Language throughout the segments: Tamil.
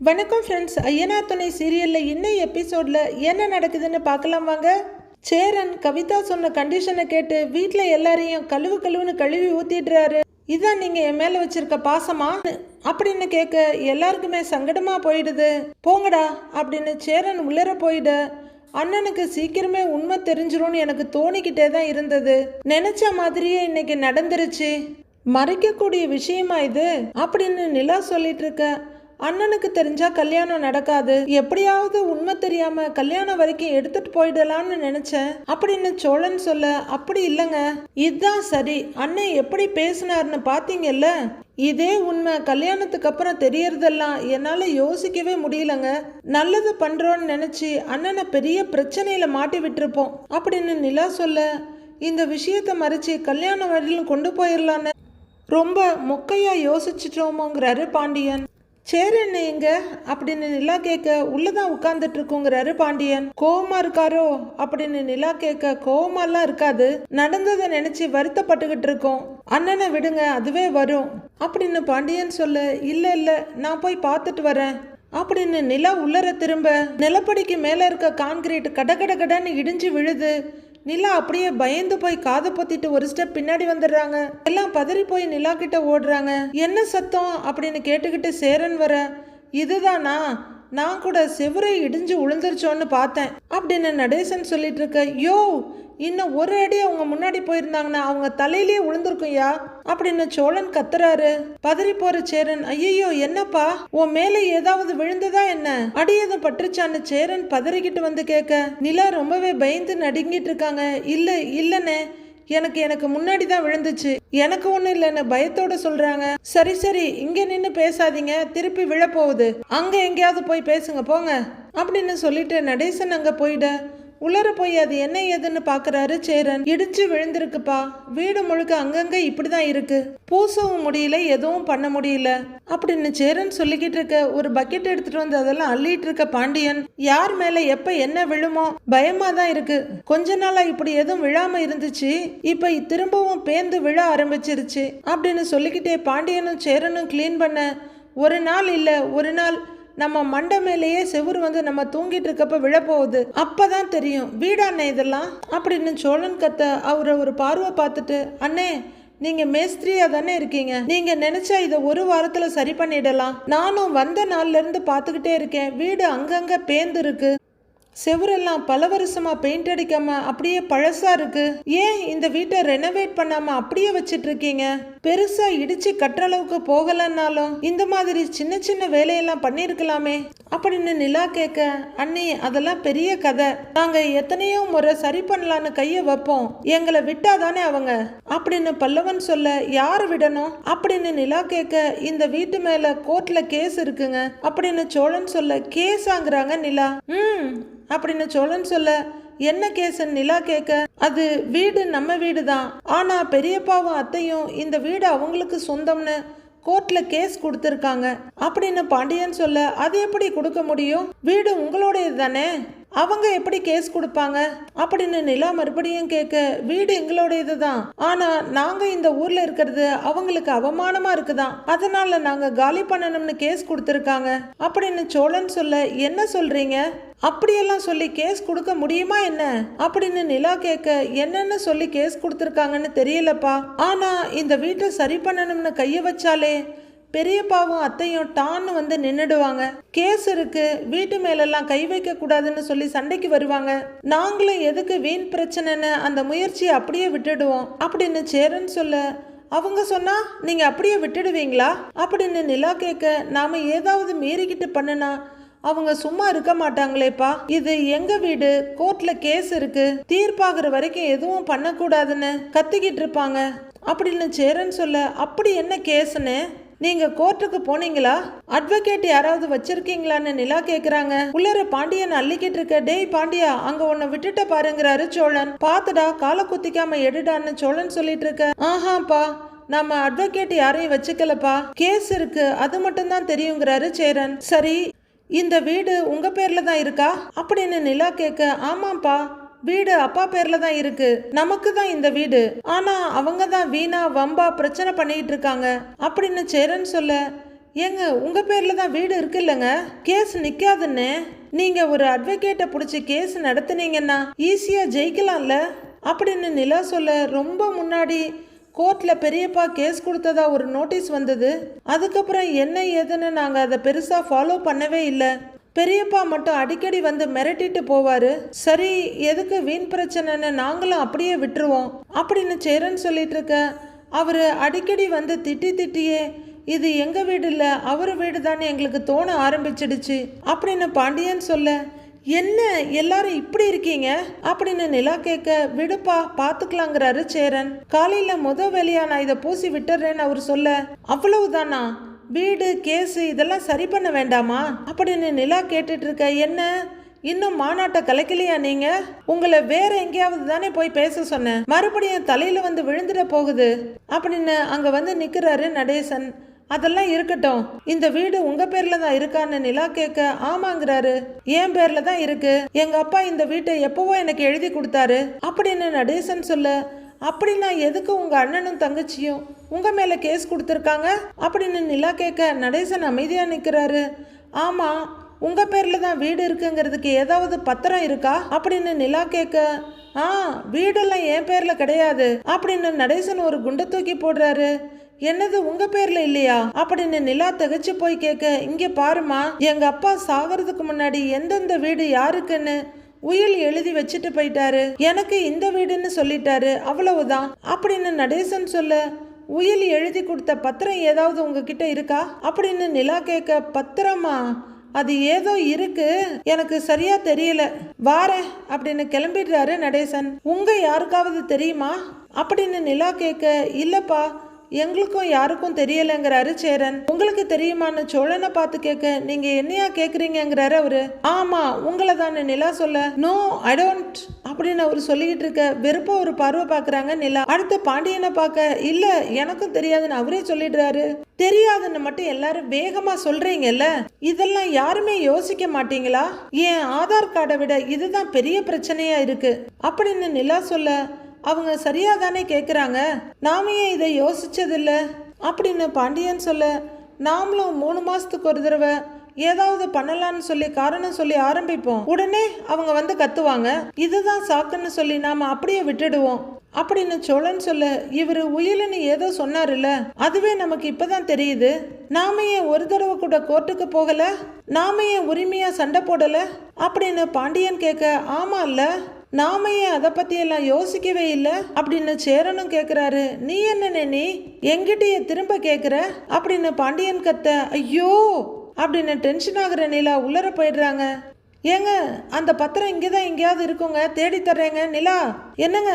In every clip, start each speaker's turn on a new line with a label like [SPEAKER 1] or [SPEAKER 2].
[SPEAKER 1] வணக்கம் ஃப்ரெண்ட்ஸ் ஐயனா துணை சீரியலில் இன்னும் எபிசோடில் என்ன நடக்குதுன்னு பார்க்கலாம் வாங்க. சேரன் கவிதா சொன்ன கண்டிஷனை கேட்டு வீட்டில் எல்லாரையும் கழுவு கழுவுன்னு கழுவி ஊற்றிடுறாரு இதான் நீங்கள் என் மேலே வச்சுருக்க பாசமா? அப்படின்னு கேட்க எல்லாருக்குமே சங்கடமாக போயிடுது. போங்கடா அப்படின்னு சேரன் உள்ளர போயிட. அண்ணனுக்கு சீக்கிரமே உண்மை தெரிஞ்சிரும்னு எனக்கு தோணிக்கிட்டே தான் இருந்தது. நினச்ச மாதிரியே இன்னைக்கு நடந்துருச்சு. மறைக்கக்கூடிய விஷயமா இது? அப்படின்னு நிலா சொல்லிட்டு இருக்க. அண்ணனுக்கு தெரிஞ்சா கல்யாணம் நடக்காது. எப்படியாவது உண்மை தெரியாம கல்யாணம் வரைக்கும் எடுத்துட்டு போயிடலாம்னு நினைச்சேன். அப்படின்னு சோழன் சொல்ல அப்படி இல்லைங்க. இதுதான் சரி. அண்ணன் எப்படி பேசினார்னு பாத்தீங்கல்ல? இதே உண்மை கல்யாணத்துக்கு அப்புறம் தெரியறதெல்லாம் என்னால யோசிக்கவே முடியலங்க. நல்லது பண்றோம்னு நினைச்சு அண்ணனை பெரிய பிரச்சனையில மாட்டி விட்டுருப்போம். அப்படின்னு நிலா சொல்ல இந்த விஷயத்தை மறைச்சு கல்யாணம் வரையிலும் கொண்டு போயிடலான்னு ரொம்ப மொக்கையா யோசிச்சிட்டோமோங்கிறாரு பாண்டியன். சேரன் எங்க அப்படின்னு நிலா கேட்க உள்ளதான் உட்கார்ந்துட்டு இருக்குங்கிறாரு பாண்டியன். கோவமா இருக்காரோ? அப்படின்னு நிலா கேட்க கோவமாலாம் இருக்காது. நடந்ததை நினைச்சு வருத்தப்பட்டுக்கிட்டு இருக்கோம். அண்ணனை விடுங்க அதுவே வரும். அப்படின்னு பாண்டியன் சொல்ல இல்ல இல்ல நான் போய் பார்த்துட்டு வரேன். அப்படின்னு நிலா உள்ளர திரும்ப நிலப்படிக்கு மேல இருக்க கான்கிரீட் கட கட கடன்னு இடிஞ்சு விழுது. நிலா அப்படியே பயந்து போய் காதை பொத்திட்டு ஒரு ஸ்டெப் பின்னாடி வந்துடுறாங்க. எல்லாம் பதறி போய் நிலா கிட்ட ஓடுறாங்க. என்ன சத்தம்? அப்படின்னு கேட்டுக்கிட்டு சேரன் வர இதுதானா? நான் கூட செவுரை இடிஞ்சு உளுந்துருச்சோன்னு பார்த்தேன். அப்படின்னு நடேசன் சொல்லிட்டு இருக்க யோ இன்னும் ஒரு அடி அவங்க முன்னாடி போயிருந்தாங்கன்னா அவங்க தலையிலேயே விழுந்திருக்கும்யா அப்படின்னு சோழன் கத்துறாரு. பதறி போற சேரன் ஐயோ என்னப்பா உன் மேல ஏதாவது விழுந்ததா என்ன? அடி எதுவும் பட்டுருச்சான்னு சேரன் பதறிக்கிட்டு வந்து கேட்க நிலா ரொம்பவே பயந்து நடுங்கிட்டு இருக்காங்க இல்ல இல்லனே எனக்கு எனக்கு முன்னாடி தான் விழுந்துச்சு. எனக்கு ஒன்றும் இல்லைன்னு பயத்தோட சொல்கிறாங்க சரி சரி இங்கே நின்று பேசாதீங்க. திருப்பி விழப்போகுது. அங்கே எங்கேயாவது போய் பேசுங்க போங்க. அப்படின்னு சொல்லிட்டு நடேசன் அங்கே போயிட உளர போய் அது என்ன ஏதுன்னு பாக்குறாரு சேரன். இடிஞ்சு விழுந்திருக்குப்பா. வீடு முழுக்க அங்கங்க இப்படிதான் இருக்கு. பூசவும் முடியல எதுவும் பண்ண முடியல. அப்படின்னு சேரன் சொல்லிக்கிட்டு இருக்க ஒரு பக்கெட் எடுத்துட்டு வந்து அதெல்லாம் அள்ளிட்டு இருக்க பாண்டியன். யார் மேல எப்ப என்ன விழுமோ பயமா தான் இருக்கு. கொஞ்ச நாளா இப்படி எதுவும் விழாம இருந்துச்சு. இப்ப திரும்பவும் பேந்து விழ ஆரம்பிச்சிருச்சு. அப்படின்னு சொல்லிக்கிட்டே பாண்டியனும் சேரனும் க்ளீன் பண்ண ஒரு நாள் இல்ல ஒரு நாள் நம்ம மண்டை மேலேயே செவுரு வந்து நம்ம தூங்கிட்டு இருக்கப்ப விழப்போகுது. அப்பதான் தெரியும் வீடாண்ணே இதெல்லாம்? அப்படின்னு சோழன் கத்த அவரை ஒரு பார்வை பார்த்துட்டு அண்ணே நீங்க மேஸ்திரியா தானே இருக்கீங்க? நீங்க நினைச்சா இதை ஒரு வாரத்துல சரி பண்ணிடலாம். நானும் வந்த நாள்ல இருந்து பார்த்துக்கிட்டே இருக்கேன். வீடு அங்கங்க பேந்து இருக்கு. செவுரெல்லாம் பல வருஷமா பெயிண்ட் அடிக்காம அப்படியே பழசா இருக்கு. ஏன் இந்த வீட்டை ரெனோவேட் பண்ணாம அப்படியே வச்சிட்டு இருக்கீங்க? பெருசா இடிச்சு கட்டுற அளவுக்கு போகலன்னாலும் இந்த மாதிரி சின்ன சின்ன வேலையெல்லாம் பண்ணிருக்கலாமே அப்படின்னு நிலா கேட்க அண்ணி அதெல்லாம் பெரிய கதை. நாங்க எத்தனையோ முறை சரி பண்ணலான்னு கைய வைப்போம். எங்களை விட்டாதானே அவங்க? அப்படின்னு பல்லவன் சொல்ல யார் விடணும்? அப்படின்னு நிலா கேட்க இந்த வீட்டு மேல கோர்ட்ல கேஸ் இருக்குங்க. அப்படின்னு சோழன் சொல்ல கேஸாங்கிறாங்க நிலா. ம் அப்படின்னு சோழன் சொல்ல என்ன கேஸ்ன்னு நிலா கேட்க அது வீடு நம்ம வீடு தான் ஆனா பெரியப்பாவும் அத்தையும் இந்த வீடு அவங்களுக்கு சொந்தம்னு கோர்ட்ல கேஸ் கொடுத்துருக்காங்க. அப்படின்னு பாண்டியன் சொல்ல அது எப்படி கொடுக்க முடியும்? வீடு உங்களுடையது தானே? அவங்க எப்படி கேஸ் கொடுப்பாங்க? அப்படின்னு நிலா மறுபடியும் கேட்க வீடு எங்களுடையது தான். ஆனா நாங்க இந்த ஊர்ல இருக்கிறது அவங்களுக்கு அவமானமா இருக்குதான். அதனால நாங்க காலி பண்ணணும்னு கேஸ் கொடுத்துருக்காங்க. அப்படின்னு சோழன் சொல்ல என்ன சொல்றீங்க? அப்படியெல்லாம் சொல்லி கேஸ் கொடுக்க முடியுமா என்ன? அப்படின்னு நிலா கேட்க என்னன்னு சொல்லி கேஸ் கொடுத்துருக்காங்கன்னு தெரியலப்பா. ஆனா இந்த வீட்டை சரி பண்ணணும்னு கைய வச்சாலே பெரியப்பாவும் அத்தையும் டான்னு வந்து நின்றுடுவாங்க கேஸ் இருக்கு வீட்டு மேலெல்லாம் கை வைக்க கூடாதுன்னு சொல்லி சண்டைக்கு வருவாங்க. நாங்களும் எதுக்கு வீண் பிரச்சனைன்னு அந்த முயற்சியை அப்படியே விட்டுடுவோம் அப்படின்னு சேரன் சொல்ல அவங்க சொன்னா நீங்க அப்படியே விட்டுடுவீங்களா? அப்படின்னு நிலா கேட்க நாம ஏதாவது மீறிக்கிட்டு பண்ணுனா அவங்க சும்மா இருக்க மாட்டாங்களேப்பா. இது எங்க வீடு? கோர்ட்ல கேஸ் இருக்கு. தீர்ப்பாகிற வரைக்கும் எதுவும் பண்ணக்கூடாதுன்னு கத்திக்கிட்டு இருப்பாங்க. அப்படின்னு சேரன் சொல்ல அப்படி என்ன கேஸ்னு? நீங்க கோர்ட்டுக்கு போனீங்களா? அட்வொகேட் யாராவது வச்சிருக்கீங்களான்னு நிலா கேக்குறாங்க. உள்ளர பாண்டியன் அள்ளிக்கிட்டு இருக்க டேய் பாண்டியா அங்க உன்னை விட்டுட்ட பாருங்கிறாரு சோழன். பாத்துடா காலை குத்திக்காம எடுடான்னு சோழன் சொல்லிட்டு இருக்க. ஆஹாப்பா நம்ம அட்வொகேட் யாரையும் வச்சுக்கலப்பா. கேஸ் இருக்கு அது மட்டும் தான் தெரியுங்கிறாரு சேரன். சரி இந்த வீடு உங்க பேர்ல தான் இருக்கா? அப்படின்னு நிலா கேட்க ஆமாப்பா வீடு அப்பா பேர்ல தான் இருக்கு. நமக்கு தான் இந்த வீடு. ஆனா அவங்க தான் வீணா வம்பா பிரச்சனை பண்ணிட்டு இருக்காங்க. அப்படின்னு சேரன் சொல்ல ஏங்க உங்க பேர்ல தான் வீடு இருக்கு இல்லைங்க கேஸ் நிக்காதுன்னு. நீங்க ஒரு அட்வொகேட்டை பிடிச்சி கேஸ் நடத்துனீங்கன்னா ஈஸியா ஜெயிக்கலாம்ல? அப்படின்னு நிலா சொல்ல ரொம்ப முன்னாடி கோர்ட்ல பெரியப்பா கேஸ் கொடுத்ததா ஒரு நோட்டீஸ் வந்தது. அதுக்கப்புறம் என்ன ஏதுன்னு நாங்க அதை பெருசா ஃபாலோ பண்ணவே இல்லை. பெரியப்பா மட்டும் அடிக்கடி வந்து மிரட்டிட்டு போவாரு. சரி எதுக்கு வீண் பிரச்சனைன்னு நாங்களும் அப்படியே விட்டுருவோம். அப்படின்னு சேரன் சொல்லிட்டு இருக்க அவர் அடிக்கடி வந்து திட்டி திட்டியே இது எங்க வீடு இல்லை அவர் வீடு தானே எங்களுக்கு தோண ஆரம்பிச்சிடுச்சு. அப்படின்னு பாண்டியன் சொல்ல என்ன எல்லாரும் இப்படி இருக்கீங்க? அப்படின்னு நிலா கேட்க விடுப்பா பாத்துக்கலாங்கிறாரு சேரன். காலையில முத வேலையா நான் இதை பூசி விட்டுறேன்னு அவர் சொல்ல அவ்வளவுதானா? வீடு கேஸு இதெல்லாம் சரி பண்ண வேண்டாமா? அப்படின்னு நிலா கேட்டுட்டு இருக்க என்ன? இன்னும் மாநாட்டை கலைக்கலையா நீங்க? உங்களை வேற எங்கேயாவது தானே போய் பேச சொன்னேன். மறுபடியும் தலையில வந்து விழுந்துட போகுது. அப்படின்னு அங்க வந்து நிக்கிறாரு நடேசன். அதெல்லாம் இருக்கட்டும். இந்த வீடு உங்க பேர்ல தான் இருக்கான்னு நிலா கேட்க ஆமாங்கிறாரு. என் பேர்ல தான் இருக்கு. எங்க அப்பா இந்த வீட்டை எப்பவோ எனக்கு எழுதி கொடுத்தாரு. அப்படின்னு நடேசன் சொல்ல அப்படின்னா எதுக்கு உங்க அண்ணனும் தங்கச்சியும் உங்க மேல கேஸ் கொடுத்துருக்காங்க? அப்படின்னு நிலா கேட்க நடேசன் அமைதியா நிக்கிறாரு. ஆமா உங்க பேர்ல தான் வீடு இருக்குங்கிறதுக்கு ஏதாவது பத்திரம் இருக்கா? அப்படின்னு நிலா கேட்க ஆ வீடெல்லாம் என் பேர்ல கிடையாது. அப்படின்னு நடேசன் ஒரு குண்டை தூக்கி போடுறாரு. என்னது உங்க பேர்ல இல்லையா? அப்படின்னு நிலா தகச்சு போய் கேட்க இங்க பாருமா எங்க அப்பா சாகிறதுக்கு முன்னாடி எந்தெந்த வீடு யாருக்குன்னு உயில் எழுதி வச்சுட்டு போயிட்டாரு. எனக்கு இந்த வீடுன்னு சொல்லிட்டாரு அவ்வளவுதான். அப்படின்னு நடேசன் சொல்ல உயில் எழுதி கொடுத்த பத்திரம் ஏதாவது உங்ககிட்ட இருக்கா? அப்படின்னு நிலா கேட்க பத்திரமா? அது ஏதோ இருக்கு. எனக்கு சரியா தெரியல. வாரேன் அப்படின்னு கிளம்பிடுறாரு நடேசன். உங்க யாருக்காவது தெரியுமா? அப்படின்னு நிலா கேட்க இல்லப்பா எங்களுக்கும் யாருக்கும் தெரியலங்கிறாரு சேரன். உங்களுக்கு தெரியுமான்னு சோழனை பார்த்து கேட்க நீங்க என்னையா கேக்குறீங்கிறாரு அவரு. ஆமா உங்களை தானே நிலா சொல்ல. நோ ஐ டோன்ட் அப்படின்னு அவர் சொல்லிக்கிட்டு இருக்க வெறுப்ப ஒரு பார்வை பாக்குறாங்க நிலா. அடுத்து பாண்டியனை பார்க்க இல்ல எனக்கும் தெரியாதுன்னு அவரே சொல்லிடுறாரு. தெரியாதுன்னு மட்டும் எல்லாரும் வேகமா சொல்றீங்கல்ல? இதெல்லாம் யாருமே யோசிக்க மாட்டீங்களா? என் ஆதார் கார்டை விட இதுதான் பெரிய பிரச்சனையா இருக்கு. அப்படின்னு நிலா சொல்ல அவங்க சரியா தானே கேட்குறாங்க நாம ஏன் இதை யோசிச்சதில்ல? அப்படின்னு பாண்டியன் சொல்ல நாமளும் மூணு மாசத்துக்கு ஒரு தடவை ஏதாவது பண்ணலாம்னு சொல்லி காரணம் சொல்லி ஆரம்பிப்போம். உடனே அவங்க வந்து கத்துவாங்க. இதுதான் சாக்குன்னு சொல்லி நாம அப்படியே விட்டுடுவோம். அப்படின்னு சோழன் சொல்ல இவர் உயிலுன்னு ஏதோ சொன்னார்ல அதுவே நமக்கு இப்பதான் தெரியுது. நாம ஏன் ஒரு தடவை கூட கோர்ட்டுக்கு போகல? நாம ஏன் உரிமையா சண்டை போடல? அப்படின்னு பாண்டியன் கேட்க ஆமா இல்ல. நாம ஏன் அதை பற்றியெல்லாம் யோசிக்கவே இல்லை? அப்படின்னு சேரனும் கேட்குறாரு நீ என்ன நெனி எங்கிட்டயே திரும்ப கேட்குற அப்படின்னு பாண்டியன் கத்த ஐயோ! அப்படின்னு டென்ஷன் ஆகுற நிலா உள்ளர போயிடுறாங்க. ஏங்க அந்த பத்திரம் இங்கே தான் எங்கேயாவது இருக்குங்க. தேடி தர்றேங்க நிலா. என்னங்க?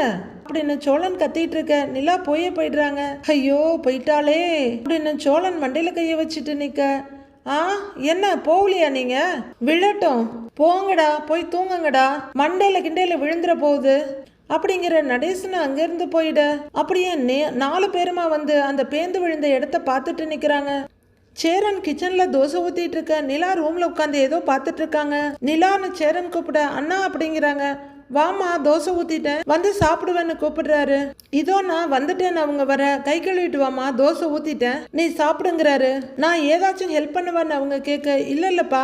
[SPEAKER 1] அப்படின்னு சோழன் கத்திட்டு இருக்க நிலா போயே போயிடுறாங்க. ஐயோ போயிட்டாளே. அப்படின்னு சோழன் மண்டையில கையை வச்சுட்டு நிற்க ஆ? என்ன போகலையா நீங்க? விழட்டும். போங்கடா போய் தூங்குங்கடா. மண்டையில கிண்டையில விழுந்துற போகுது. அப்படிங்கிற நடேசன் அங்கிருந்து போயிட. அப்படியே நே- நாலு பேருமா வந்து அந்த பேந்து விழுந்த இடத்த பார்த்துட்டு நிக்கிறாங்க. சேரன் கிச்சன்ல தோசை ஊத்திட்டு இருக்க நிலா ரூம்ல உட்காந்து ஏதோ பார்த்துட்டு இருக்காங்க. நிலான்னு சேரன் கூப்பிட அண்ணா அப்படிங்கிறாங்க. வாமா தோசை ஊத்திட்டேன். வந்து சாப்பிடுவேன்னு கூப்பிடுறாரு. இதோ நான் வந்துட்டேன் அவங்க வர. கை கழுவிட்டு வாமா தோசை ஊத்திட்டேன். நீ சாப்பிடுங்கிறாரு. நான் ஏதாச்சும் ஹெல்ப் பண்ணுவேன்னு அவங்க கேட்க இல்ல இல்லப்பா.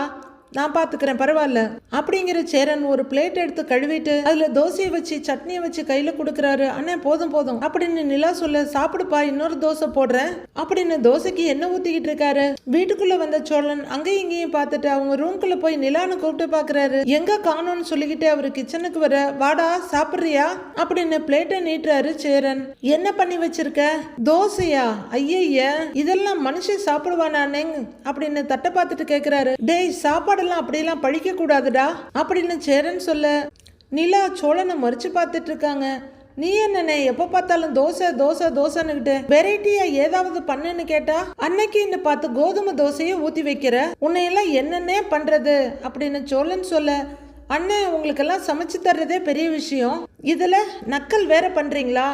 [SPEAKER 1] நான் பார்த்துக்கிறேன் பரவாயில்ல. அப்படிங்கிற சேரன் ஒரு பிளேட் எடுத்து கழுவிட்டு அதுல தோசையை வச்சு சட்னியை வச்சு கையில கொடுக்கறாரு. அண்ணே போதும் போதும். அப்படின்னு நிலா சொல்ல சாப்பிடுப்பா இன்னொரு தோசை போடுறேன். அப்படின்னு தோசைக்கு எண்ணெய் ஊத்திக்கிட்டு இருக்காரு. வீட்டுக்குள்ள வந்த சோழன் அங்கேயும் இங்கேயும் பார்த்துட்டு அவங்க ரூம்குள்ள போய் நிலான்னு கூப்பிட்டு பாக்குறாரு. எங்க காணோம்னு சொல்லிக்கிட்டு அவரு கிச்சனுக்கு வர வாடா சாப்பிடுறியா? அப்படின்னு பிளேட்டை நீட்டுறாரு சேரன். என்ன பண்ணி வச்சிருக்க? தோசையா? ஐயய்ய இதெல்லாம் மனுஷன் சாப்பிடுவானானே அப்படின்னு தட்டை பார்த்துட்டு கேக்குறாரு. டேய் சாப்பாடு யாரெல்லாம் அப்படியெல்லாம் பழிக்க கூடாதுடா அப்படின்னு சேரன் சொல்ல நிலா சோழனை மறிச்சு பார்த்துட்டு இருக்காங்க நீ என்னண்ணே எப்ப பார்த்தாலும் தோசை தோசை தோசைன்னுகிட்டு வெரைட்டியா ஏதாவது பண்ணுன்னு கேட்டா அன்னைக்குன்னு பார்த்து கோதுமை தோசையை ஊத்தி வைக்கிற. உன்னையெல்லாம் என்னென்ன பண்றது? அப்படின்னு சோழன் சொல்ல அண்ணே உங்களுக்கெல்லாம் சமைச்சு தர்றதே பெரிய விஷயம். இதுல நக்கல் வேற பண்றீங்களா?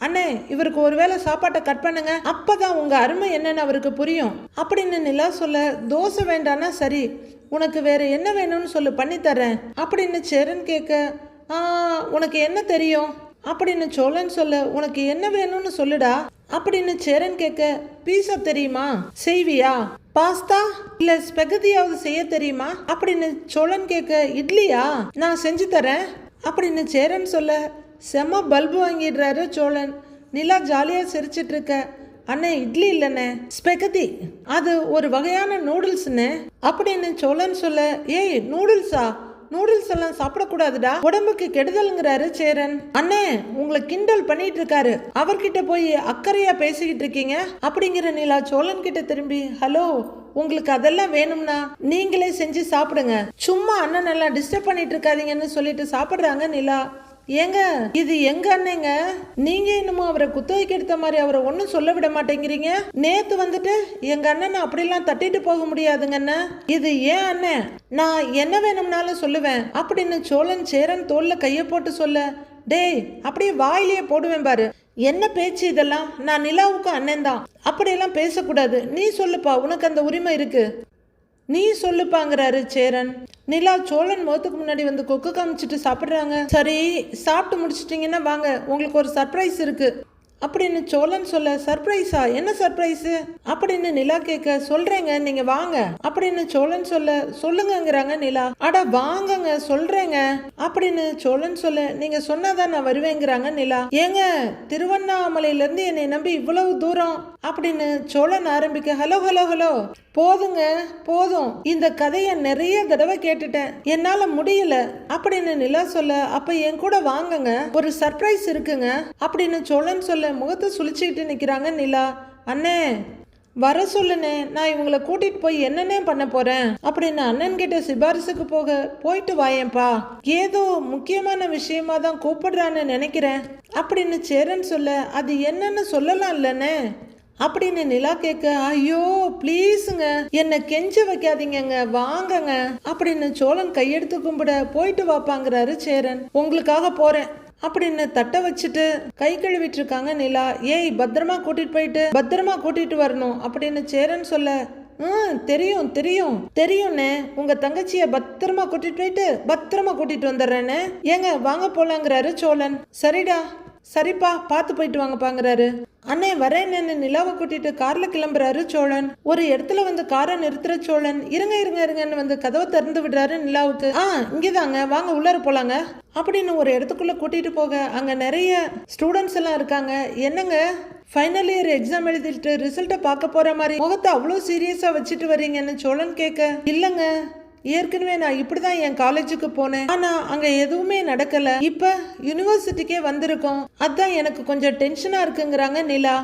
[SPEAKER 1] அண்ணே இவருக்கு ஒருவேளை சாப்பாட்டை கட் பண்ணுங்க. அப்பதான் உங்க அருமை என்னன்னு அவருக்கு புரியும். அப்படின்னு நிலா சொல்ல தோசை வேண்டானா சரி. உனக்கு வேற என்ன வேணும்னு சொல்லு பண்ணி தரேன் அப்படின்னு சேரன் கேட்க உனக்கு என்ன தெரியும்? அப்படின்னு சோழன் சொல்ல உனக்கு என்ன வேணும்னு சொல்லுடா. அப்படின்னு சேரன் கேட்க பீஸா தெரியுமா? செய்வியா? பாஸ்தா? இல்ல ஸ்பெகதியாவது செய்ய தெரியுமா? அப்படின்னு சோழன் கேட்க இட்லியா? நான் செஞ்சு தரேன். அப்படின்னு சேரன் சொல்ல செம்ம பல்பு வாங்கிடுறாரு சோழன். நிலா ஜாலியா சிரிச்சிட்டு இருக்க அண்ணே இட்லி இல்லைண்ணே. ஸ்பெகதி. அது ஒரு வகையான நூடுல்ஸ்ண்ணே. அப்படின்னு சொல்லன்னு சொல்ல ஏய் நூடுல்ஸா? நூடுல்ஸ் எல்லாம் சாப்பிடக்கூடாதுடா. உடம்புக்கு கெடுதல்ங்கிறாரு சேரன். அண்ணே உங்களை கிண்டல் பண்ணிட்டு இருக்காரு அவர்கிட்ட போய் அக்கறையா பேசிக்கிட்டு இருக்கீங்க அப்படிங்கிற நிலா சோழன் கிட்ட திரும்பி ஹலோ உங்களுக்கு அதெல்லாம் வேணும்னா நீங்களே செஞ்சு சாப்பிடுங்க. சும்மா அண்ணன் எல்லாம் டிஸ்டர்ப் பண்ணிட்டு இருக்காதீங்கன்னு சொல்லிட்டு சாப்பிடுறாங்க நிலா. ஏங்க இது எங்க அண்ணேங்க? நீங்க என்னமோ அவரை குத்தகைக்கு எடுத்த மாதிரி அவரை ஒன்றும் சொல்ல விட மாட்டேங்கிறீங்க. நேத்து வந்துட்டு எங்க அண்ணனை அப்படிலாம் தட்டிட்டு போக முடியாதுங்க அண்ணன் இது ஏன் அண்ணன் நான் என்ன வேணும்னாலும் சொல்லுவேன். அப்படின்னு சோழன் சேரன் தோல்ல கையை போட்டு சொல்ல டேய் அப்படியே வாயிலேயே போடுவேன் பாரு. என்ன பேச்சு இதெல்லாம்? நான் நிலாவுக்கும் அண்ணன் தான் அப்படியெல்லாம் பேசக்கூடாது. நீ சொல்லுப்பா உனக்கு அந்த உரிமை இருக்கு. நீ சொல்லுப்பாங்கிறாரு சேரன். நிலா சோழன் முகத்துக்கு முன்னாடி வந்து கொக்கு காமிச்சிட்டு சாப்பிட்றாங்க. சரி சாப்பிட்டு முடிச்சிட்டிங்கன்னா வாங்க உங்களுக்கு ஒரு சர்ப்ரைஸ் இருக்கு. அப்படின்னு சோழன் சொல்ல சர்ப்ரைஸா என்ன சர்ப்ரைஸு அப்படின்னு நிலா கேட்க சொல்றேங்க நீங்க வாங்க. அப்படின்னு சோழன் சொல்ல சொல்லுங்கங்கிறாங்க நிலா. அட வாங்கங்க சொல்றேங்க. அப்படின்னு சோழன் சொல்ல நீங்க சொன்னாதான் நான் வருவேங்கிறாங்க நிலா. ஏங்க திருவண்ணாமலையில இருந்து என்னை நம்பி இவ்வளவு தூரம்? அப்படின்னு சோழன் ஆரம்பிக்க ஹலோ ஹலோ ஹலோ போதுங்க போதும். இந்த கதையை நிறைய தடவை கேட்டுட்டேன். என்னால முடியல. அப்படின்னு நிலா சொல்ல அப்ப என் கூட வாங்குங்க. ஒரு சர்ப்ரைஸ் இருக்குங்க. அப்படின்னு சோழன் சொல்ல முகத்தை சுழிச்சுக்கிட்டு நிக்கிறாங்க நிலா. அண்ணே வர சொல்லுனே நான் இவங்களை கூட்டிட்டு போய் என்னென்ன பண்ண போறேன்? அப்படின்னு அண்ணன் கிட்ட சிபாரிசுக்கு போக போயிட்டு வாயேன்பா ஏதோ முக்கியமான விஷயமா தான் கூப்பிடுறான்னு நினைக்கிறேன். அப்படின்னு சேரன் சொல்ல அது என்னன்னு சொல்லலாம் இல்லைன்னு அப்படின்னு நிலா கேட்க ஐயோ ப்ளீஸுங்க என்னை கெஞ்ச வைக்காதீங்கங்க வாங்கங்க அப்படின்னு சோழன் கையெடுத்து கும்பிட போயிட்டு வாப்பாங்கிறாரு சேரன். உங்களுக்காக போறேன் அப்படின்னு தட்டை வச்சுட்டு கை கழுவிட்டு இருக்காங்க நிலா. ஏய் பத்திரமா கூட்டிட்டு போயிட்டு பத்திரமா கூட்டிட்டு வரணும் அப்படின்னு சேரன் சொல்ல ம் தெரியும் தெரியும் தெரியும்ண்ணே உங்க தங்கச்சிய பத்திரமா கூட்டிட்டு போயிட்டு பத்திரமா கூட்டிட்டு வந்துடுறேன்னு ஏங்க வாங்க போலாங்கிறாரு சோழன். சரிடா சரிப்பா பார்த்து போயிட்டு வாங்கப்பாங்கிறாரு அண்ணே வரேன்னு நிலாவை கூட்டிட்டு கார்ல கிளம்புறாரு சோழன். ஒரு இடத்துல வந்து காரை நிறுத்துற சோழன். இருங்க இருங்க இருங்கன்னு வந்து கதவை திறந்து விடுறாரு நிலாவுக்கு. ஆ இங்கேதாங்க. வாங்க உள்ளார போலாங்க. அப்படின்னு ஒரு இடத்துக்குள்ள கூட்டிட்டு போக அங்க நிறைய ஸ்டூடெண்ட்ஸ் எல்லாம் இருக்காங்க. என்னங்க? ஃபைனல் இயர் எக்ஸாம் எழுதிட்டு ரிசல்ட்டை பார்க்க போற மாதிரி முகத்தை அவ்வளோ சீரியஸா வச்சுட்டு வரீங்கன்னு சோழன் கேட்க இல்லைங்க. ஏற்கனவே நான் இப்படி தான் என் காலேஜுக்கு போனேன். ஆனால் அங்கே எதுவுமே நடக்கலை. இப்போ யூனிவர்சிட்டிக்கே வந்திருக்கோம். அதான் எனக்கு கொஞ்சம் டென்ஷனாக இருக்குங்கிறாங்க நிலா.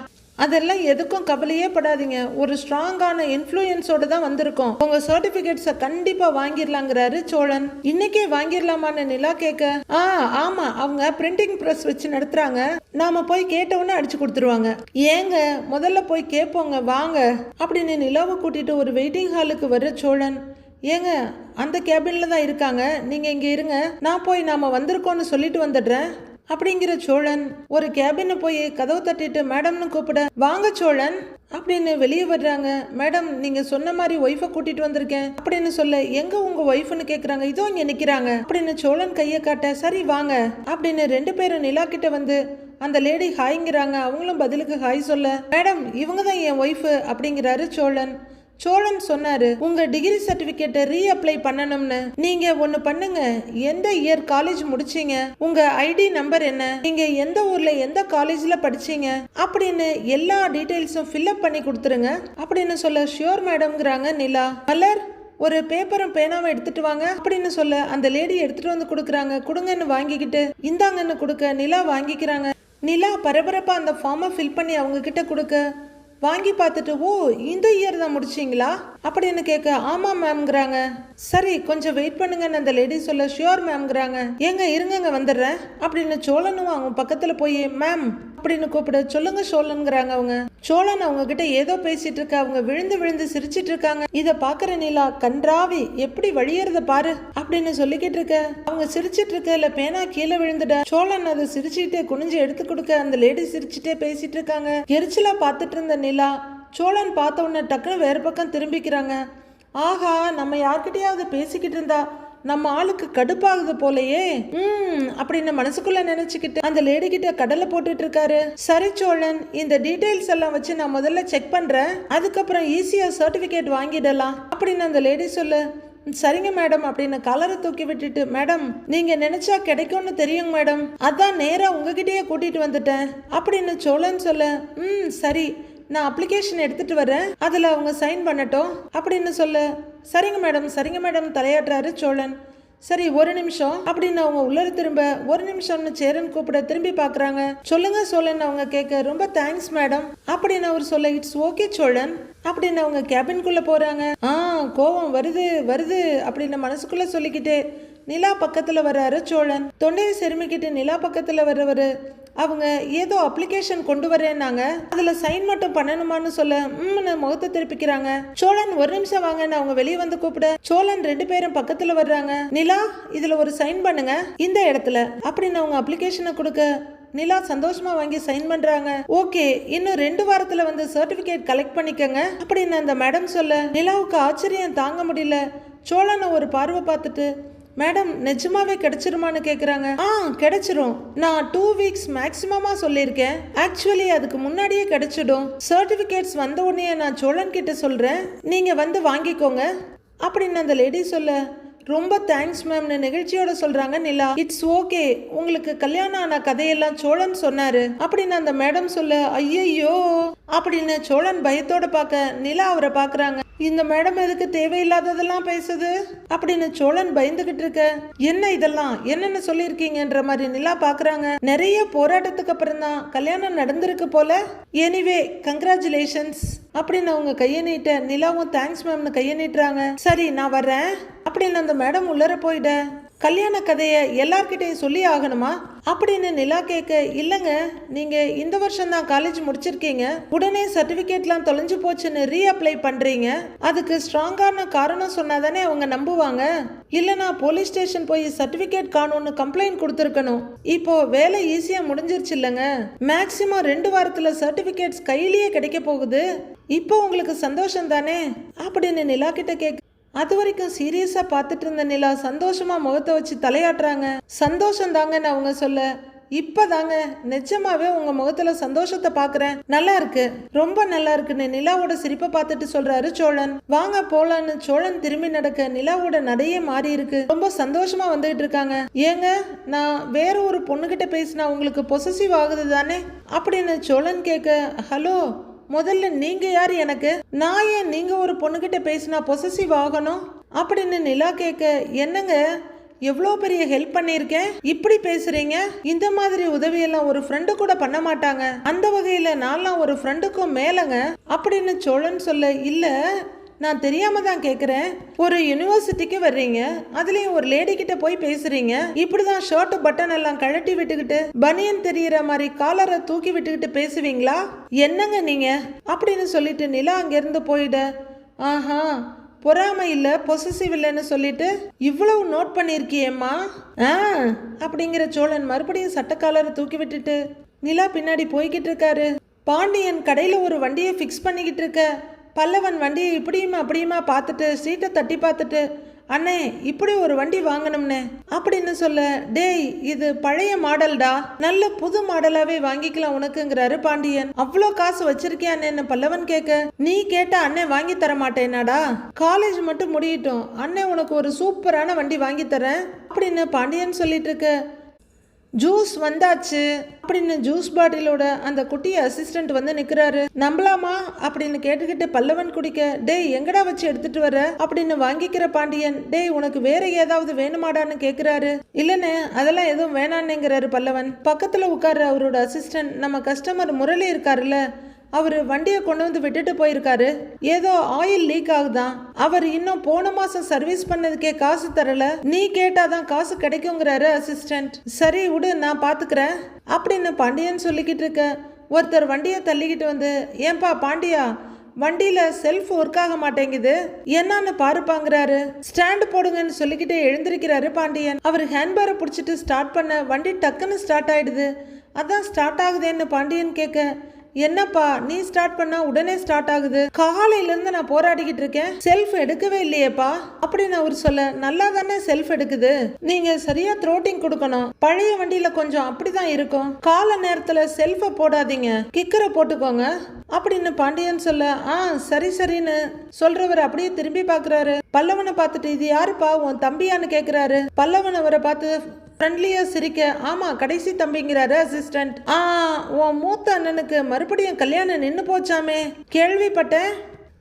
[SPEAKER 1] அதெல்லாம் எதுக்கும் கவலையே படாதீங்க. ஒரு ஸ்ட்ராங்கான இன்ஃப்ளூயன்ஸோடு தான் வந்திருக்கோம். உங்க சர்டிபிகேட்ஸை கண்டிப்பா வாங்கிடலாங்கிறாரு சோழன். இன்னைக்கே வாங்கிடலாமான்னு நிலா கேட்க ஆ ஆமா அவங்க பிரிண்டிங் ப்ரெஸ் வச்சு நடத்துறாங்க. நாம போய் கேட்டவுடனே அடிச்சு கொடுத்துருவாங்க. ஏங்க முதல்ல போய் கேட்போங்க வாங்க. அப்படின்னு நிலாவை கூட்டிட்டு ஒரு வெயிட்டிங் ஹாலுக்கு வர சோழன். ஏங்க அந்த கேபினில் தான் இருக்காங்க. நீங்கள் இங்கே இருங்க. நான் போய் நாம வந்திருக்கோம்னு சொல்லிட்டு வந்துடுறேன். அப்படிங்கிற சோழன் ஒரு கேபினை போய் கதவு தட்டிட்டு மேடம்னு கூப்பிட வாங்க சோழன். அப்படின்னு வெளியே வர்றாங்க. மேடம் நீங்க சொன்ன மாதிரி ஒய்ஃபை கூட்டிட்டு வந்திருக்கேன். அப்படின்னு சொல்ல எங்க உங்க ஒய்ஃப்னு கேக்குறாங்க. இதோ இங்க நிக்கிறாங்க. அப்படின்னு சோழன் கையை காட்ட சரி வாங்க. அப்படின்னு ரெண்டு பேரும் நிலா கிட்ட வந்து அந்த லேடி ஹாய்ங்கிறாங்க. அவங்களும் பதிலுக்கு ஹாய் சொல்ல மேடம் இவங்க தான் என் ஒய்ஃபு. அப்படிங்கிறாரு சோழன். சோழன் சொன்னாரு உங்க டிகிரி சர்டிபிகேட்டை ரீஅப்ளை பண்ணணும்னு. நீங்க ஒன்னு பண்ணுங்க. எந்த இயர் காலேஜ் முடிச்சீங்க? உங்க ஐடி நம்பர் என்ன? நீங்க எந்த ஊர்ல எந்த காலேஜ்ல படிச்சீங்க? அப்படின்னு எல்லா டீடைல்ஸும் ஃபில்அப் பண்ணி கொடுத்துருங்க. அப்படின்னு சொல்ல ஷியோர் மேடம்ங்கிறாங்க நிலா. மலர் ஒரு பேப்பரும் பேனாவும் எடுத்துட்டு வாங்க. அப்படின்னு சொல்ல அந்த லேடி எடுத்துட்டு வந்து கொடுக்குறாங்க. கொடுங்கன்னு வாங்கிக்கிட்டு இந்தாங்கன்னு கொடுக்க. நிலா வாங்கிக்கிறாங்க. நிலா பரபரப்பா அந்த ஃபார்மை ஃபில் பண்ணி அவங்க கிட்ட கொடுக்க. வாங்கி பார்த்துட்டு ஓ இந்த இயர் தான் முடிச்சிங்களா? அப்படின்னு கேட்க ஆமா மேம்ங்கிறாங்க சரி கொஞ்சம் வெயிட் பண்ணுங்கன்னு அந்த லேடி சொல்ல ஷியோர் மேம்ங்கிறாங்க ஏங்க இருங்கங்க வந்துடுறேன். அப்படின்னு சோழனும் அவங்க பக்கத்துல போய் மேம் அப்படின்னு கூப்பிட. சொல்லுங்க சோழனுங்கிறாங்க அவங்க. சோழன் அவங்க கிட்ட ஏதோ பேசிட்டு இருக்க அவங்க விழுந்து விழுந்து சிரிச்சிட்டு இருக்காங்க. இத பாக்குற நிலா கன்றாவி எப்படி வழியறத பாரு அப்படின்னு சொல்லிக்கிட்டு இருக்க. அவங்க சிரிச்சிட்டு இருக்க இல்ல பேனா கீழே விழுந்துட சோழன் அதை சிரிச்சுக்கிட்டே குனிஞ்சு எடுத்து கொடுக்க அந்த லேடி சிரிச்சுட்டே பேசிட்டு இருக்காங்க. எரிச்சலா பார்த்துட்டு இருந்த நிலா சோழன் பார்த்த உடனே டக்குன்னு வேறு பக்கம் திரும்பிக்கிறாங்க. ஆஹா நம்ம யார்கிட்டயாவது பேசிக்கிட்டு இருந்தா நம்ம ஆளுக்கு கடுப்பாகுது போலயே. ம் அப்படின்னு மனசுக்குள்ள நினைச்சுக்கிட்டு அந்த லேடி கிட்ட கடலை போட்டுட்டு இருக்காரு. சரி சோழன் இந்த டீடைல்ஸ் எல்லாம் வச்சு நான் முதல்ல செக் பண்றேன். அதுக்கப்புறம் ஈஸியா சர்டிபிகேட் வாங்கிடலாம். அப்படின்னு அந்த லேடி சொல்லு. சரிங்க மேடம் அப்படின்னு கலரை தூக்கி விட்டுட்டு மேடம் நீங்க நினைச்சா கிடைக்கும்னு தெரியுங்க மேடம் அதான் நேரா உங்ககிட்டயே கூட்டிட்டு வந்துட்டேன். அப்படின்னு சோழன் சொல்ல. ம் சரி நான் அப்ளிகேஷன் எடுத்துட்டு வரேன். அதுல அவங்க சைன் பண்ணட்டும். அப்படின்னு சொல்ல. சரிங்க மேடம் சரிங்க மேடம் தலையாடுறாரு சோழன். சரி ஒரு நிமிஷம். அப்படின்னு அவங்க உள்ள திரும்ப ஒரு நிமிஷம்னு சேரன் கூப்பிட திரும்பி பாக்குறாங்க சொல்லுங்க சோழன் அவங்க கேட்க ரொம்ப தேங்க்ஸ் மேடம். அப்படின்னு அவர் சொல்ல இட்ஸ் ஓகே சோழன். அப்படின்னு அவங்க கேபின்குள்ள போறாங்க. ஆ கோவம் வருது வருது. அப்படின்னு மனசுக்குள்ள சொல்லிக்கிட்டே நிலா பக்கத்தில் வர்றாரு சோழன். தொண்டையை செருமிக்கிட்டு நிலா பக்கத்தில் வர்றவர். அவங்க ஏதோ அப்ளிகேஷன் கொண்டு வரேன்னாங்க. அதில் சைன் மட்டும் பண்ணணுமான்னு சொல்ல ம்னு முகத்தை திருப்பிக்கிறாங்க. சோழன் ஒரு நிமிஷம் வாங்கன்னு அவங்க வெளியே வந்து கூப்பிட. சோழன் ரெண்டு பேரும் பக்கத்தில் வர்றாங்க. நிலா இதில் ஒரு சைன் பண்ணுங்க. இந்த இடத்துல. அப்படின்னு அவங்க அப்ளிகேஷனை கொடுக்க நிலா சந்தோஷமா வாங்கி சைன் பண்றாங்க. ஓகே இன்னும் ரெண்டு வாரத்துல வந்து சர்டிபிகேட் கலெக்ட் பண்ணிக்கங்க. அப்படின்னு அந்த மேடம் சொல்ல நிலாவுக்கு ஆச்சரியம் தாங்க முடியல. சோழனை ஒரு பார்வை பார்த்துட்டு மேடம் நிஜமாவே கிடைச்சிருமான்னு கேட்குறாங்க ஆ கிடைச்சிரும். நான் டூ வீக்ஸ் மேக்ஸிமமா சொல்லியிருக்கேன். ஆக்சுவலி அதுக்கு முன்னாடியே கிடைச்சிடும். சர்டிஃபிகேட்ஸ் வந்த உடனே நான் சோழன் கிட்ட சொல்கிறேன் நீங்கள் வந்து வாங்கிக்கோங்க. அப்படின்னு அந்த லேடி சொல்ல ரொம்ப தேங்க்ஸ் மேம்னு நிகழ்ச்சியோட சொல்றாங்க நிலா. இட்ஸ் ஓகே உங்களுக்கு கல்யாணம் ஆன கதையெல்லாம் சோழன் சொன்னாரு. அப்படின்னு அந்த மேடம் சொல்ல ஐயையோ. அப்படின்னு சோழன் பயத்தோட பார்க்க நிலா அவரை பார்க்குறாங்க. இந்த மேடம் எதுக்கு தேவையில்லாததெல்லாம் பேசுது? அப்படின்னு சோழன் பயந்துகிட்டு இருக்க என்ன இதெல்லாம்? என்னென்ன சொல்லியிருக்கீங்கன்ற மாதிரி நிலா பாக்குறாங்க. நிறைய போராட்டத்துக்கு அப்புறம் தான் கல்யாணம் நடந்திருக்கு போல. எனிவே கங்க்ராச்சுலேஷன்ஸ் அப்படின்னு அவங்க கையை நீட்ட நிலாவும் தேங்க்ஸ் மேம்னு கையை நீட்டுறாங்க. சரி நான் வர்றேன். அப்படின்னு அந்த மேடம் உள்ளர போயிட கல்யாண கதையை எல்லார்கிட்டையும் சொல்லி ஆகணுமா? அப்படின்னு நிலா கேட்க இல்லைங்க நீங்கள் இந்த வருஷம் தான் காலேஜ் முடிச்சிருக்கீங்க. உடனே சர்டிஃபிகேட்லாம் தொலைஞ்சு போச்சுன்னு ரீஅப்ளை பண்ணுறீங்க அதுக்கு ஸ்ட்ராங்கான காரணம் சொன்னாதானே அவங்க நம்புவாங்க? இல்லைனா போலீஸ் ஸ்டேஷன் போய் சர்டிஃபிகேட் காணும்னு கம்ப்ளைண்ட் கொடுத்துருக்கணும். இப்போ வேலை ஈஸியாக முடிஞ்சிருச்சு இல்லைங்க. மேக்சிமம் ரெண்டு வாரத்தில் சர்டிஃபிகேட்ஸ் கையிலேயே கிடைக்க போகுது. இப்போ உங்களுக்கு சந்தோஷம் தானே அப்படின்னு நிலா கிட்ட கேட்க அது வரைக்கும் சீரியஸா பார்த்துட்டு இருந்த நிலா சந்தோஷமா முகத்தை வச்சு தலையாட்டுறாங்க. சந்தோஷம் தாங்கன்னு அவங்க சொல்ல இப்பதாங்க நிஜமாவே உங்க முகத்துல சந்தோஷத்தை பாக்குறேன் நல்லா இருக்கு. ரொம்ப நல்லா இருக்குன்னு நிலாவோட சிரிப்பை பார்த்துட்டு சொல்றாரு சோழன். வாங்க போலான்னு சோழன் திரும்பி நடக்க நிலாவோட நடையே மாறி இருக்கு. ரொம்ப சந்தோஷமா வந்துகிட்டு இருக்காங்க. ஏங்க நான் வேற ஒரு பொண்ணுகிட்ட பேசினா உங்களுக்கு பொசசிவ் ஆகுது தானே? அப்படின்னு சோழன் கேட்க ஹலோ முதல்ல நீங்க யார் எனக்கு? நான் ஏன் நீங்க ஒரு பொண்ணுகிட்ட பேசினா பொசசிவ் ஆகணும்? அப்படின்னு நிலா கேட்க என்னங்க? எவ்வளோ பெரிய ஹெல்ப் பண்ணியிருக்கேன் இப்படி பேசுறீங்க? இந்த மாதிரி உதவியெல்லாம் ஒரு ஃப்ரெண்டு கூட பண்ண மாட்டாங்க. அந்த வகையில் நான்லாம் ஒரு ஃப்ரெண்டுக்கும் மேலங்க. அப்படின்னு சோழன் சொல்ல இல்லை நான் தெரியாம தான் கேட்குறேன் ஒரு யூனிவர்சிட்டிக்கு வர்றீங்க. அதுலயும் ஒரு லேடி கிட்ட போய் பேசுறீங்க. இப்படிதான் ஷர்ட் பட்டன் எல்லாம் கழட்டி விட்டுக்கிட்டு பனியன் தெரியற மாதிரி காலரை தூக்கி விட்டுக்கிட்டு பேசுவீங்களா? என்னங்க நீங்க? அப்படின்னு சொல்லிட்டு நிலா அங்கிருந்து போயிட. ஆஹா பொறாமை இல்ல பொசசிவ் இல்லைன்னு சொல்லிட்டு இவ்வளவு நோட் பண்ணியிருக்கியேம்மா ஆ அப்படிங்கிற சோழன் மறுபடியும் சட்டக்காலரை தூக்கி விட்டுட்டு நிலா பின்னாடி போய்கிட்டு இருக்காரு. பாண்டியன் கடையில் ஒரு வண்டியை ஃபிக்ஸ் பண்ணிக்கிட்டு இருக்க. பல்லவன் வண்டியை இப்படியுமா அப்படியுமா பார்த்துட்டு சீட்டை தட்டி பார்த்துட்டு அண்ணே இப்படி ஒரு வண்டி வாங்கணும்னே. அப்படின்னு சொல்ல டேய் இது பழைய மாடல்டா. நல்ல புது மாடலாவே வாங்கிக்கலாம் உனக்குங்கிறாரு பாண்டியன். அவ்வளோ காசு வச்சிருக்கியா அண்ணேன்னு பல்லவன் கேட்க நீ கேட்ட அண்ணன் வாங்கி தர மாட்டேனாடா காலேஜ் மட்டும் முடியட்டும். அண்ணன் உனக்கு ஒரு சூப்பரான வண்டி வாங்கி தரேன். அப்படின்னு பாண்டியன் சொல்லிட்டு இருக்க ஜூஸ் வந்தாச்சு அப்படின்னு ஜூஸ் பாட்டிலோட அந்த குட்டி அசிஸ்டன்ட் வந்து நிக்கிறாரு. நம்பலாமா அப்படின்னு கேட்டுக்கிட்டு பல்லவன் குடிக்க டேய் எங்கடா வச்சு எடுத்துட்டு வர? அப்படின்னு வாங்கிக்கிற பாண்டியன் டேய் உனக்கு வேற ஏதாவது வேணுமாடான்னு கேக்குறாரு. இல்லனே அதெல்லாம் எதுவும் வேணான்னுங்கிறாரு பல்லவன். பக்கத்துல உட்கார்ற அவரோட அசிஸ்டன்ட் நம்ம கஸ்டமர் முரளி இருக்காருல்ல அவர் வண்டியை கொண்டு வந்து விட்டுட்டு போயிருக்காரு. ஏதோ ஆயில் லீக் ஆகுதான் அவர் இன்னும் போன மாசம் சர்வீஸ் பண்ணதுக்கே காசு தரல. நீ கேட்டாதான் காசு கிடைக்குங்கிறாரு அசிஸ்டன்ட் சரி விடு நான் பாத்துக்கிறேன். அப்படின்னு பாண்டியன் சொல்லிக்கிட்டு இருக்க ஒருத்தர் வண்டியை தள்ளிக்கிட்டு வந்து ஏன்பா பாண்டியா வண்டியில செல்ஃப் ஒர்க் ஆக மாட்டேங்குது. என்னன்னு பாருப்பாங்கிறாரு. ஸ்டாண்ட் போடுங்கன்னு சொல்லிக்கிட்டே எழுந்திருக்கிறாரு பாண்டியன். அவர் ஹேண்ட்பேரை பிடிச்சிட்டு ஸ்டார்ட் பண்ண வண்டி டக்குன்னு ஸ்டார்ட் ஆயிடுது. அதான் ஸ்டார்ட் ஆகுதேன்னு பாண்டியன் கேட்க என்னப்பா நீ ஸ்டார்ட் பண்ணா உடனே ஸ்டார்ட் ஆகுது. காலையில இருந்து நான் போராடிக்கிட்டு இருக்கேன். செல்ஃப் எடுக்கவே இல்லையேப்பா. அப்படின்னு அவர் சொல்ல நல்லா தானே செல்ஃப் எடுக்குது. நீங்க சரியா த்ரோட்டிங் கொடுக்கணும். பழைய வண்டியில கொஞ்சம் அப்படிதான் இருக்கும். கால நேரத்துல செல்ஃப போடாதீங்க. கிக்கரை போட்டுக்கோங்க. அப்படின்னு பாண்டியன் சொல்ல ஆ சரி சரின்னு. சொல்றவர் அப்படியே திரும்பி பாக்குறாரு பல்லவனை பார்த்துட்டு இது யாருப்பா? உன் தம்பியான்னு கேக்குறாரு. பல்லவன் அவரை பார்த்து ஃப்ரெண்ட்லியா சிரிக்க ஆமா கடைசி தம்பிங்கிறாரு அசிஸ்டன்ட் ஆ உன் மூத்த அண்ணனுக்கு மறுபடியும் கல்யாணம் நின்று போச்சாமே? கேள்விப்பட்டேன்.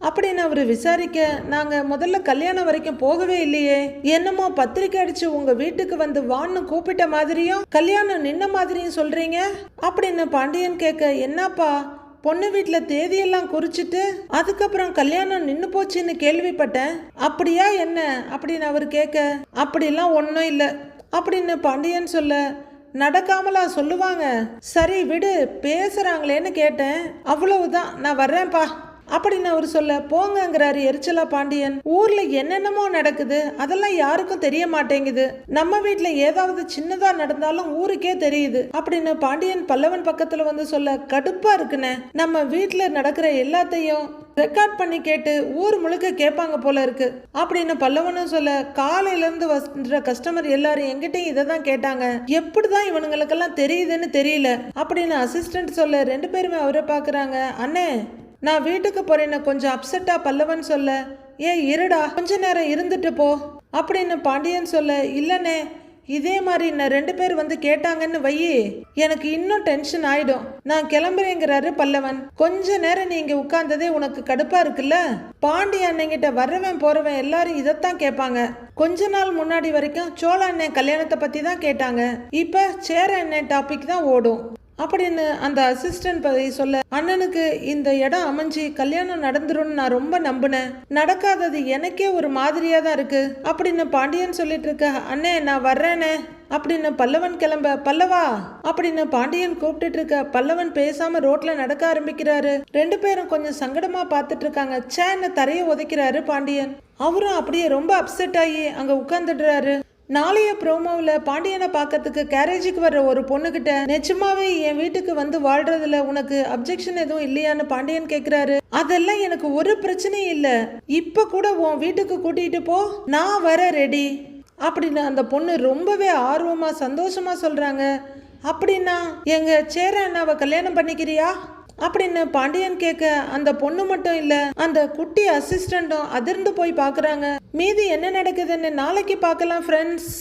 [SPEAKER 1] அப்படின்னு அவர் விசாரிக்க நாங்கள் முதல்ல கல்யாணம் வரைக்கும் போகவே இல்லையே. என்னமோ பத்திரிக்கை அடிச்சு உங்கள் வீட்டுக்கு வந்து வான்னு கூப்பிட்ட மாதிரியும் கல்யாணம் நின்ன மாதிரியும் சொல்கிறீங்க அப்படின்னு பாண்டியன் கேட்க என்னப்பா பொண்ணு வீட்டில் தேதியெல்லாம் குறிச்சிட்டு அதுக்கப்புறம் கல்யாணம் நின்று போச்சுன்னு கேள்விப்பட்டேன். அப்படியா என்ன? அப்படின்னு அவர் கேட்க அப்படிலாம் ஒன்றும் இல்லை. அப்படின்னு பாண்டியன் சொல்ல நடக்காமலா சொல்லுவாங்க. சரி விடு பேசுறாங்களேன்னு கேட்டேன். அவ்வளவுதான் நான் வர்றேன்ப்பா. அப்படின்னு அவர் சொல்ல போங்கங்கிறாரு எரிச்சலா பாண்டியன். ஊர்ல என்னென்னமோ நடக்குது அதெல்லாம் யாருக்கும் தெரிய மாட்டேங்குது. நம்ம வீட்டுல ஏதாவது சின்னதா நடந்தாலும் ஊருக்கே தெரியுது. அப்படின்னு பாண்டியன் பல்லவன் பக்கத்துல வந்து சொல்ல கடுப்பா இருக்குண்ணே. நம்ம வீட்டுல நடக்கிற எல்லாத்தையும் ரெக்கார்ட் பண்ணி கேட்டு ஊர் முழுக்க கேட்பாங்க போல இருக்கு. அப்படின்னு பல்லவனும் சொல்ல காலையில இருந்து வர கஸ்டமர் எல்லாரும் எங்கிட்டையும் இதை தான் கேட்டாங்க. எப்படிதான் இவனுங்களுக்கெல்லாம் தெரியுதுன்னு தெரியல. அப்படின்னு அசிஸ்டன்ட் சொல்ல ரெண்டு பேருமே அவரை பாக்குறாங்க அண்ணே நான் வீட்டுக்கு போறேன்னு கொஞ்சம் அப்செட்டா பல்லவன் சொல்ல ஏ இருடா கொஞ்ச நேரம் இருந்துட்டு போ. அப்படின்னு பாண்டியன் சொல்ல இல்லனே இதே மாதிரி இன்னும் ரெண்டு பேர் வந்து கேட்டாங்கன்னு வை எனக்கு இன்னும் டென்ஷன் ஆயிடும். நான் கிளம்புறேங்கிறாரு பல்லவன். கொஞ்ச நேரம் நீங்க உட்கார்ந்ததே உனக்கு கடுப்பா இருக்குல்ல? பாண்டி அண்ணங்கிட்ட வர்றவன் போறவன் எல்லாரும் இதைத்தான் கேட்பாங்க. கொஞ்ச நாள் முன்னாடி வரைக்கும் சோழ அண்ணன் கல்யாணத்தை பத்தி தான் கேட்டாங்க. இப்ப சேர அண்ணன் டாபிக் தான் ஓடும். அப்படின்னு அந்த அசிஸ்டன்ட் பதவி சொல்ல அண்ணனுக்கு இந்த இடம் அமைஞ்சு கல்யாணம் நடந்துரும்னு நான் ரொம்ப நம்பினேன். நடக்காதது எனக்கே ஒரு மாதிரியா தான் இருக்கு அப்படின்னு பாண்டியன் சொல்லிட்டு இருக்க அண்ணே நான் வர்றேனே அப்படின்னு பல்லவன் கிளம்ப பல்லவா அப்படின்னு பாண்டியன் கூப்பிட்டுட்டு இருக்க பல்லவன் பேசாம ரோட்ல நடக்க ஆரம்பிக்கிறாரு. ரெண்டு பேரும் கொஞ்சம் சங்கடமா பார்த்துட்டு இருக்காங்க. சேன்னு தரைய உதைக்கிறாரு பாண்டியன். அவரும் அப்படியே ரொம்ப அப்செட் ஆகி அங்க உட்காந்துடுறாரு நாளைய ப்ரோமோவில் பாண்டியனை பார்க்கறதுக்கு கேரேஜுக்கு வர்ற ஒரு பொண்ணுகிட்ட நிஜமாவே என் வீட்டுக்கு வந்து வாழ்றதுல உனக்கு அப்ஜெக்ஷன் எதுவும் இல்லையான்னு பாண்டியன் கேட்குறாரு அதெல்லாம் எனக்கு ஒரு பிரச்சனையும் இல்லை. இப்போ கூட உன் வீட்டுக்கு கூட்டிகிட்டு போ. நான் வர ரெடி அப்படின்னு அந்த பொண்ணு ரொம்பவே ஆர்வமாக சந்தோஷமாக சொல்கிறாங்க அப்படின்னா எங்கள் சேர அண்ணாவை கல்யாணம் பண்ணிக்கிறியா? அப்படின்னு பாண்டியன் கேட்க அந்த பொண்ணு மட்டும் இல்ல அந்த குட்டி அசிஸ்டண்டும் அதிர்ந்து போய் பாக்குறாங்க. மீதி என்ன நடக்குதுன்னு நாளைக்கு பார்க்கலாம் ஃப்ரெண்ட்ஸ்